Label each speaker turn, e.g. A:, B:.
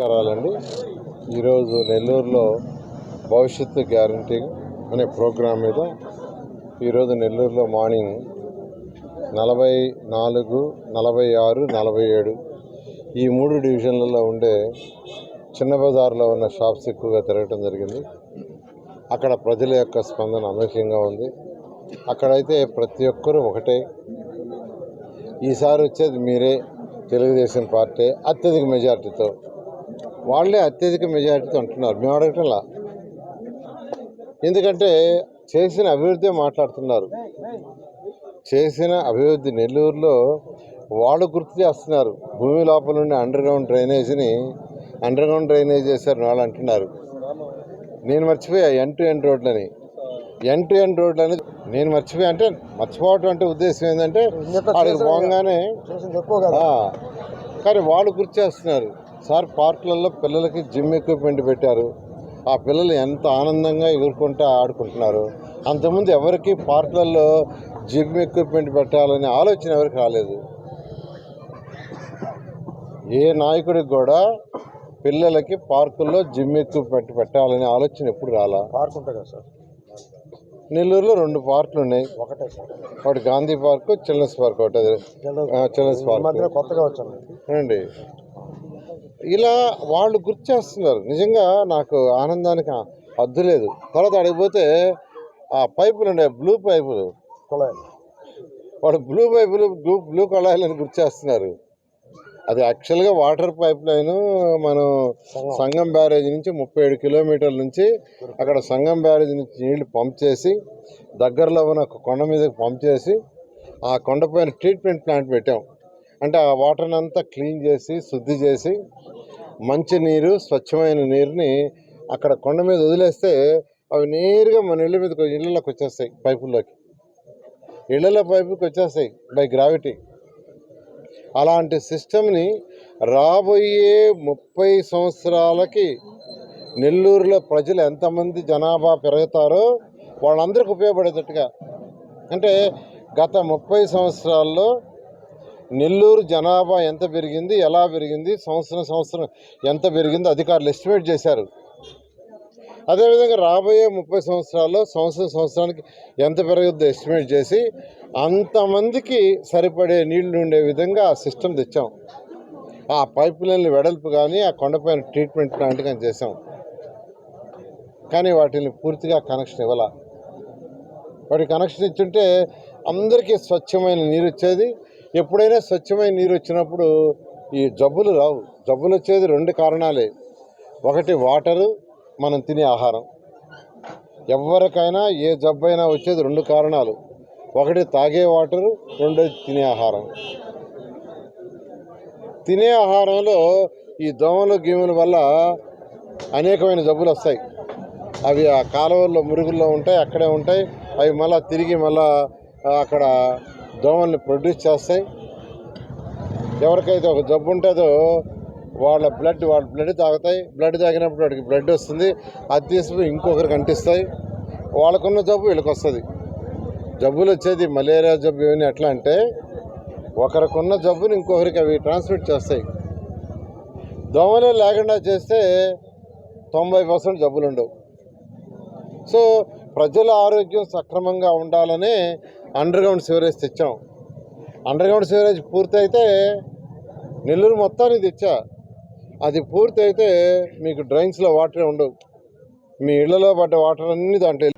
A: నమస్కారాలండి. ఈరోజు నెల్లూరులో భవిష్యత్తు గ్యారంటీ అనే ప్రోగ్రాం మీద ఈరోజు నెల్లూరులో మార్నింగ్ నలభై నాలుగు నలభై ఆరు నలభై ఏడు ఈ మూడు డివిజన్లలో ఉండే చిన్న బజార్లో ఉన్న షాప్స్ ఎక్కువగా తిరగటం జరిగింది. అక్కడ ప్రజల యొక్క స్పందన అనూహ్యంగా ఉంది. అక్కడైతే ప్రతి ఒక్కరూ ఒకటే. ఈసారి వచ్చేది మీరే తెలుగుదేశం పార్టీ అత్యధిక మెజార్టీతో వాళ్ళే అత్యధిక మెజార్టీతో అంటున్నారు. మేము అడగటంలా? ఎందుకంటే చేసిన అభివృద్ధి మాట్లాడుతున్నారు. చేసిన అభివృద్ధి నెల్లూరులో వాళ్ళు గుర్తు చేస్తున్నారు. భూమి లోపల నుండి అండర్ గ్రౌండ్ డ్రైనేజీని అండర్ గ్రౌండ్ డ్రైనేజ్ చేశారు వాళ్ళు అంటున్నారు. నేను మర్చిపోయా ఎన్ టు ఎన్ రోడ్లని. ఎన్ టు ఎన్ రోడ్లు అనేది నేను మర్చిపోయా అంటే మర్చిపోవటం అంటే ఉద్దేశం ఏంటంటే
B: కదా.
A: ఆ, కానీ వాళ్ళు గుర్తు చేస్తున్నారు. సార్ పార్కులలో పిల్లలకి జిమ్ ఎక్విప్మెంట్ పెట్టారు. ఆ పిల్లలు ఎంత ఆనందంగా ఎగురుకుంటూ ఆడుకుంటున్నారు. అంతకుముందు ఎవరికి పార్కులలో జిమ్ ఎక్విప్మెంట్ పెట్టాలనే ఆలోచన ఎవరికి రాలేదు. ఏ నాయకుడికి కూడా పిల్లలకి పార్కుల్లో జిమ్ ఎక్విప్మెంట్ పెట్టాలనే ఆలోచన ఎప్పుడు రాలా?
B: పార్క్ ఉంటుంది కదా సార్.
A: నెల్లూరులో రెండు పార్కులు ఉన్నాయి.
B: ఒకటే సార్.
A: ఒకటి గాంధీ పార్కు చిల్డ్రన్స్ పార్క్ ఒకటి చిల్డ్రన్స్ పార్క్.
B: కొత్తగా వచ్చింది.
A: అండి ఇలా వాళ్ళు గుర్తు చేస్తున్నారు. నిజంగా నాకు ఆనందానికి హద్దు లేదు. తర్వాత అడిగిపోతే ఆ పైపులు ఉండే బ్లూ పైపులు.
B: కుళాయిలు
A: వాడు బ్లూ పైపులు బ్లూ బ్లూ కళాయిలని గుర్తు చేస్తున్నారు. అది యాక్చువల్గా వాటర్ పైప్ లైన్ మనం సంగం. బ్యారేజ్ నుంచి ముప్పై ఏడు కిలోమీటర్ల నుంచి అక్కడ సంగం బ్యారేజ్ నుంచి నీళ్ళు పంప్ చేసి దగ్గరలో ఉన్న కొండ మీదకి పంప్ చేసి ఆ కొండపైన ట్రీట్మెంట్ ప్లాంట్ పెట్టాం. అంటే ఆ వాటర్ని అంతా క్లీన్ చేసి శుద్ధి చేసి మంచి నీరు స్వచ్ఛమైన నీరుని అక్కడ కొండ మీద వదిలేస్తే అవి నేరుగా మన ఇళ్ళ మీదకి ఇళ్ళలోకి వచ్చేస్తాయి పైపుల్లోకి. ఇళ్ళలో పైపుకి వచ్చేస్తాయి బై గ్రావిటీ. అలాంటి సిస్టమ్ని రాబోయే ముప్పై సంవత్సరాలకి నెల్లూరులో ప్రజలు ఎంతమంది జనాభా పెరుగుతారో వాళ్ళందరికీ ఉపయోగపడేటట్టుగా. అంటే గత ముప్పై సంవత్సరాల్లో నెల్లూరు జనాభా ఎంత పెరిగింది ఎలా పెరిగింది సంవత్సరం సంవత్సరం ఎంత పెరిగిందో అధికారులు ఎస్టిమేట్ చేశారు. అదేవిధంగా రాబోయే ముప్పై సంవత్సరాల్లో సంవత్సరం సంవత్సరానికి ఎంత పెరుగుద్దో ఎస్టిమేట్ చేసి అంతమందికి సరిపడే నీళ్ళు ఉండే విధంగా ఆ సిస్టమ్ తెచ్చాం. ఆ పైప్ లైన్లు వెడల్పు కానీ ఆ కొండపైన ట్రీట్మెంట్ ప్లాంట్ కానీ చేసాం కానీ వాటిని పూర్తిగా కనెక్షన్ ఇవ్వాల. వాటి కనెక్షన్ ఇచ్చుంటే అందరికీ స్వచ్ఛమైన నీరు వచ్చేది. ఎప్పుడైనా స్వచ్ఛమైన నీరు వచ్చినప్పుడు ఈ జబ్బులు రావు. జబ్బులు వచ్చేది రెండు కారణాలే. ఒకటి వాటరు మనం తినే ఆహారం. ఎవరికైనా ఏ జబ్బు అయినా వచ్చేది రెండు కారణాలు. ఒకటి తాగే వాటరు రెండోది తినే ఆహారం. తినే ఆహారంలో ఈ దోమలు గీముల వల్ల అనేకమైన జబ్బులు వస్తాయి. అవి ఆ కాలువల్లో మురుగుల్లో ఉంటాయి అక్కడే ఉంటాయి. అవి మళ్ళీ తిరిగి మళ్ళా అక్కడ దోమల్ని ప్రొడ్యూస్ చేస్తాయి. ఎవరికైతే ఒక జబ్బు ఉంటుందో వాళ్ళ బ్లడ్ వాళ్ళ బ్లడ్ తాగుతాయి. బ్లడ్ తాగినప్పుడు వాడికి బ్లడ్ వస్తుంది. అది తీసుకుని ఇంకొకరికి అంటిస్తాయి. వాళ్ళకున్న జబ్బు వీళ్ళకి వస్తుంది జబ్బులు వచ్చేది మలేరియా జబ్బు ఇవన్నీ ఎట్లా అంటే ఒకరికున్న జబ్బుని ఇంకొకరికి అవి ట్రాన్స్మిట్ చేస్తాయి. దోమలే లేకుండా చేస్తే తొంభై పర్సెంట్ జబ్బులు ఉండవు సో ప్రజల ఆరోగ్యం సక్రమంగా ఉండాలని అండర్ గ్రౌండ్ సివరేజ్ తెచ్చాం. అండర్ గ్రౌండ్ సివరేజ్ పూర్తయితే నెల్లూరు మొత్తానికి తెచ్చా. అది పూర్తయితే మీకు డ్రైన్స్లో వాటరే ఉండవు. మీ ఇళ్ళలో పడ్డ వాటర్ అన్నీ దాంట్లో